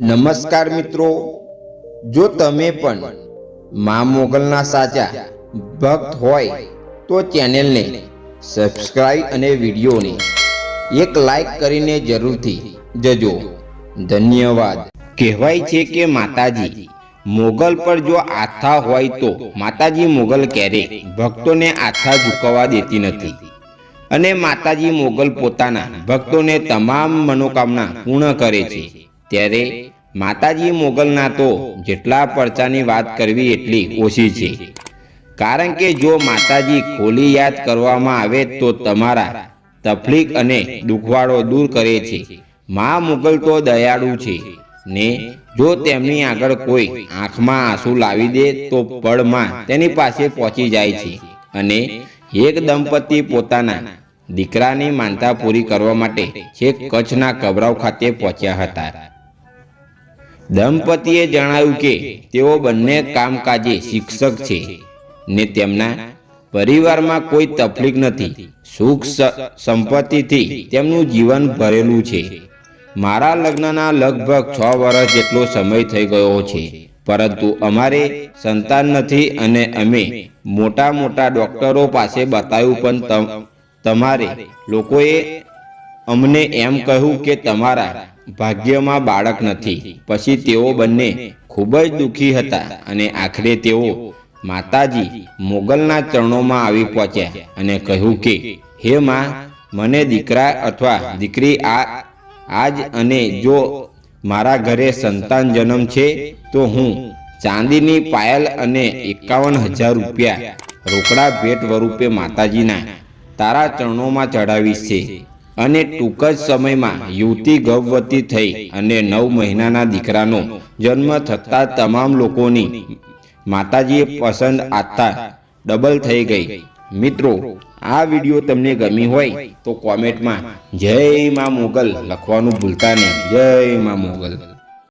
નમસ્કાર મિત્રો. જો તમે પણ મા મોગલના સાચા ભક્ત હોય, તો ચેનલને સબસ્ક્રાઈબ અને વિડીયોને એક લાઈક કરીને જરૂરથી જજો. ધન્યવાદ. કહેવાય છે કે માતાજી, મોગલ પર જો આસ્થા હોય તો માતાજી મોગલ ક્યારે ભક્તોને આસ્થા ઝુકવવા દેતી નથી. અને માતાજી મોગલ પોતાના ભક્તોને તમામ મનોકામના પૂર્ણ કરે છે. ત્યારે માતાજી મોગલના તો જેટલા પરચાની વાત કરવી એટલી ઓછી છે. કારણ કે જો માતાજી ખોલી યાદ કરવામાં આવે તો તમારા તકલીફ અને દુખવાડો દૂર કરે છે. મા મુગલ તો દયાળુ છે. ને જો તેમની આગળ કોઈ આંખમાં આંસુ લાવી દે તો પળમાં તેની પાસે પહોંચી જાય છે. અને એક દંપતી પોતાના દીકરાની માનતા પૂરી કરવા માટે છેક કચ્છના કબરાવ ખાતે પહોંચ્યા હતા. દંપતીએ જણાવ્યું કે તેઓ બંને કામકાજે શિક્ષક છે ને તેમના પરિવારમાં કોઈ તકલીફ નથી. સુખ સંપત્તિથી તેમનું જીવન ભરેલું છે. મારા લગ્નના લગભગ છ વર્ષ જેટલો સમય થઈ ગયો છે. પરંતુ અમારે સંતાન નથી અને અમે મોટા મોટા ડોક્ટરો પાસે બતાવ્યું પણ તમારે લોકોએ અમને એમ કહ્યું કે તમારા ભાગ્યમાં બાળક નથી. પછી તેઓ બંને ખૂબ જ દુઃખી હતા અને આખરે તેઓ માતાજી મોગલના ચરણોમાં આવી પહોંચ્યા અને કહ્યું કે, હે માં, મને દીકરા અથવા દીકરી આ, આજ અને જો મારા ઘરે સંતાન જન્મ છે, તો હું ચાંદીની પાયલ અને એકાવન હજાર રૂપિયા રોકડા ભેટ સ્વરૂપે માતાજીના તારા ચરણોમાં ચઢાવીશ. છે અને ટૂંક જ સમયમાં યુવતી ગર્ભવતી થઈ અને નવ મહિનાના દીકરાનો જન્મ થતાં તમામ લોકોની માતાજીએ પસંદ આપતા ડબલ થઈ ગઈ. મિત્રો, આ વીડિયો તમને ગમી હોય તો કોમેન્ટમાં જય મા મોગલ લખવાનું ભૂલતા નહીં. જય માં મોગલ.